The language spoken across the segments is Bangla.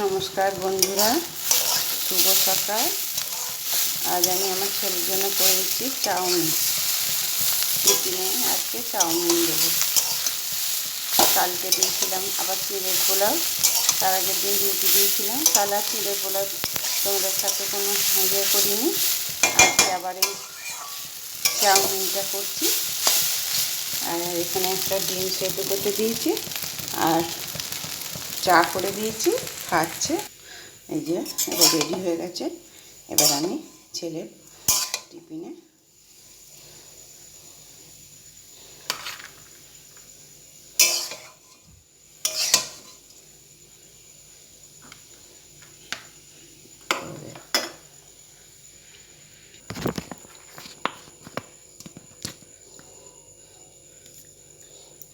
নমস্কার বন্ধুরা, শুভ সকাল। আজ আমি আমার ছেলের জন্য করেছি চাউমিন। টিফিনে আজকে চাউমিন দেবো। কালকে দিয়েছিলাম আবার চিড়ের পোলাও, তার আগের দিন রুটি দিয়েছিলাম। তাহলে আর চিড়ের পোলাও তোমাদের সাথে কোনো ইয়ে করিনি। আজকে আবার এই চাউমিনটা করছি। আর এখানে একটা ডিম সেদ্ধ করতে দিয়েছি। আর চা করে দিয়েছি, খাচ্ছে। এই যে, এটা রেডি হয়ে গেছে। এবার আমি ছেলের টিফিনে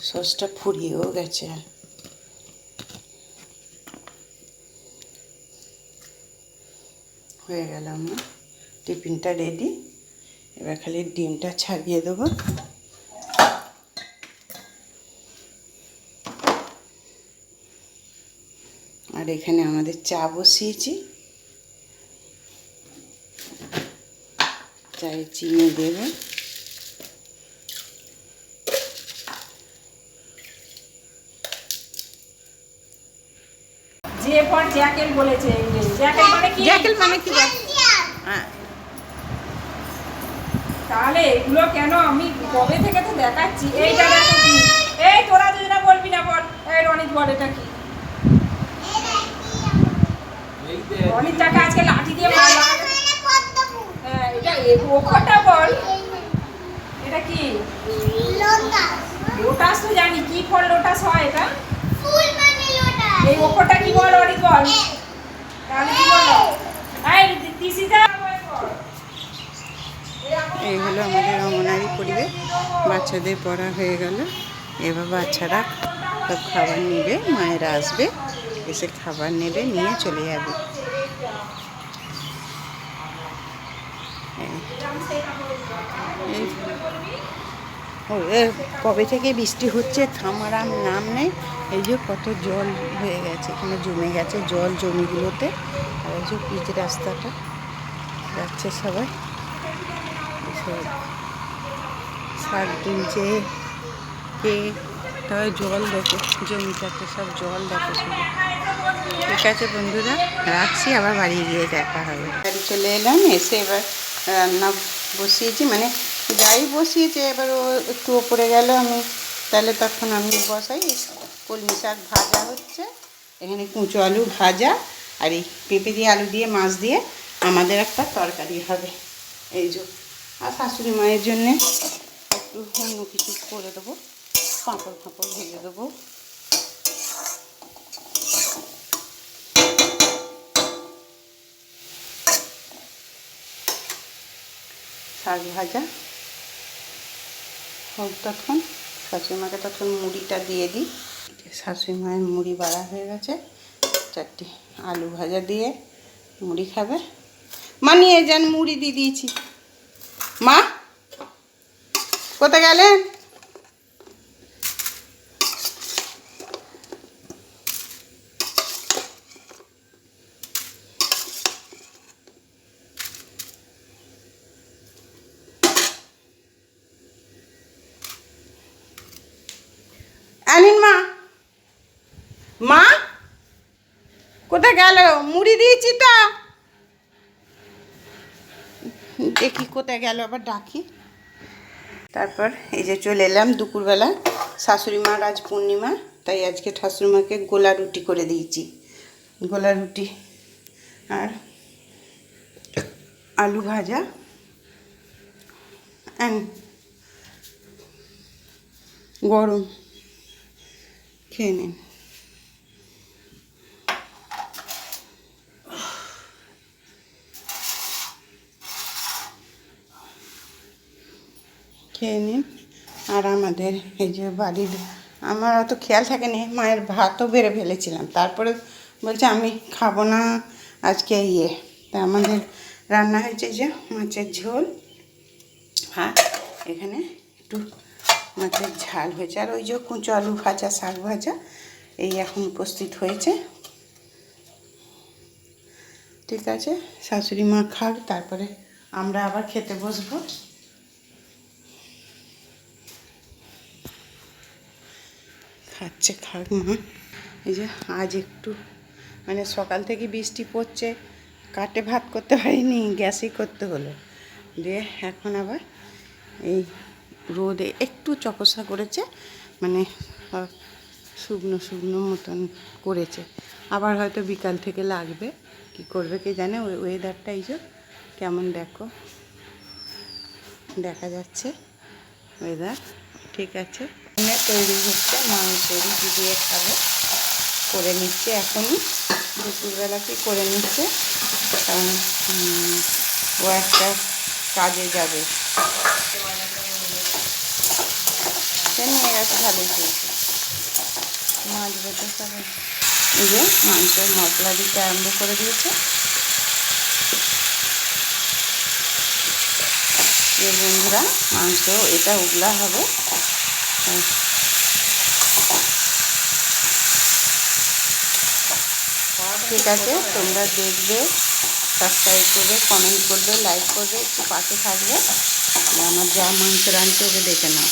সসটা ফুরিয়েও গেছে হয়ে গেল আমার। টিফিনটা রেডি এবার খালি ডিমটা ছাড়িয়ে দেব। আর এখানে আমাদের চা বসিয়েছি। চায়ে চিনি দেবে যে পর জ্যাকেল বলেছে জ্যাকেল মানে কি? জ্যাকেল মানে কি? হ্যাঁ তাহলে এগুলো কেন আমি কবে থেকে তো দেখাচ্ছি? এইটা দেখো কি। এই তোরা দুজনে বলবি না বল। এই রনিত বল এটা কি? রনিতটাকে আজকে লাঠি দিয়ে মারলাম হ্যাঁ এটা এ- বল। এটা কি? লোটাস তো জানি কি ফল লোটাস হয় এটা? এই কি বল রনিত বল? তাহলে কি বলো? এই তিসিটা এই হলো আমাদের অঙ্গনারী পরিবেশ। বাচ্চাদের পড়া হয়ে গেল। এবার বাচ্চারা সব খাবার নেবে, মায়েরা আসবে, এসে খাবার নেবে, নিয়ে চলে যাবে। এ কবে থেকে বৃষ্টি হচ্ছে থামার আর নাম নেই। এই যে কত জল হয়ে গেছে, এখানে জমে গেছে জল জমিগুলোতে। আর এই যে পিচ রাস্তাটা, যাচ্ছে সবাই। সব শাক তুলছে কে তবে জল দেখো, জমিটাতে সব জল দেখো শুধু ঠিক আছে বন্ধুরা, রাখছি, আবার বাড়ি গিয়ে দেখা হবে। বাড়ি চলে এলাম, এসে এবার রান্না বসিয়েছি মানে যাই বসিয়েছে এবার ও একটু ওপরে গেল, আমি তাহলে তখন আমি বসাই। কলমি শাক ভাজা হচ্ছে, এখানে কুঁচো আলু ভাজা, আর এই পেঁপে দিয়ে আলু দিয়ে, মাছ দিয়ে আমাদের একটা তরকারি হবে। এই যে, আর শাশুড়ি মায়ের জন্যে একটু অন্য কিছু করে দেবো, পাঁপড় ফাঁপড় ভেজে দেবো। শাক ভাজা হোক তখন শাশুড়ি মাকে তখন মুড়িটা দিয়ে দিই। শাশুড়ি মায়ের মুড়ি বাড়া হয়ে গেছে, চারটি আলু ভাজা দিয়ে মুড়ি খাবে। মা, নিয়ে যান মুড়ি, দিয়ে দিয়েছি। মা, কোথায় গেলেন আনিন মা মা? কোথায় গেল? মুড়ি দিয়েছি তো। দেখি কোথায় গেল, আবার ডাকি। তারপর এই যে চলে এলাম দুপুরবেলা। শাশুড়ি মার আজ পূর্ণিমা, তাই আজকে শাশুড়ি মাকে গোলা রুটি করে দিয়েছি। গোলা রুটি আর আলু ভাজা গরম। খেয়ে নিন। খেয়ে নিন। আর আমাদের এই যে বাড়ির, আমার অত খেয়াল থাকেনি, মায়ের ভাতও বেড়ে ফেলেছিলাম। তারপরে বলছে, আমি খাব না আজকে ইয়ে। তা আমাদের রান্না হয়েছে যে মাছের ঝোল। আর এখানে একটু মাছের ঝাল হয়েছে। আর ওই যে কুঁচো আলু ভাজা, শাক ভাজা, এই এখন উপস্থিত হয়েছে। ঠিক আছে, শাশুড়ি মা খাক, তারপরে আমরা আবার খেতে বসবো। খাচ্ছে খাক এই যে আজ একটু মানে সকাল থেকে বৃষ্টি পড়ছে, কাটে ভাত করতে পারিনি, গ্যাসই করতে হলো। দিয়ে এখন আবার এই রোদে একটু চকসা করেছে মানে শুকনো শুকনো মতন করেছে। আবার হয়তো বিকাল থেকে লাগবে, কি করবে কে জানে, ওই ওয়েদারটা এই যে কেমন দেখো। দেখা যাচ্ছে ওয়েদার ঠিক আছে। তৈরি হচ্ছে, মাংস রুটি দিয়ে খাবে। করে নিচ্ছে এখনই। দুপুরবেলা কি করে নিচ্ছে? কারণ ও একটা কাজে যাবে। সে নিয়ে গেছে ভালোই পেয়েছে মাছ বেটে সবাই এই যে মাংসের মশলা দিতে আরম্ভ করে দিয়েছে। যে বন্ধুরা, মাংস এটা উগলা হবে হ্যাঁ। ঠিক আছে তোমরা দেখবে সাবস্ক্রাইব করবে কমেন্ট করবে লাইক করবে একটু পাশে থাকবে। আমার যা মাংস রাঁধতে ওকে দেখে নাও।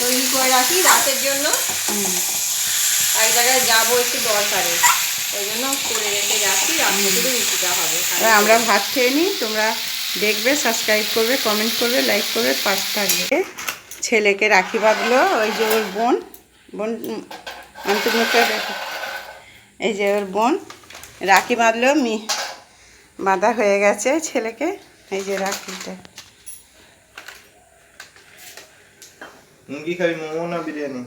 তৈরি করে রাখি রাতের জন্য। এক জায়গায় যাব একটু দরকারে। ওই জন্য করে রেখে যাচ্ছি রাত্রে শুধু রুটিটা হবে। আমরা ভাত খেয়ে নিই তোমরা দেখবে সাবস্ক্রাইব করবে কমেন্ট করবে লাইক করবে পাশে থাকবে। ছেলেকে রাখি বাঁধলো ওই যে ওর বোন। বোন দেখো। এই যে ওর বোন, রাখি বাঁধলো মি, বাঁধা হয়ে গেছে ছেলেকে। এই যে রাখিটা। মুরগি খাবি, মোমো না বিরিয়ানি?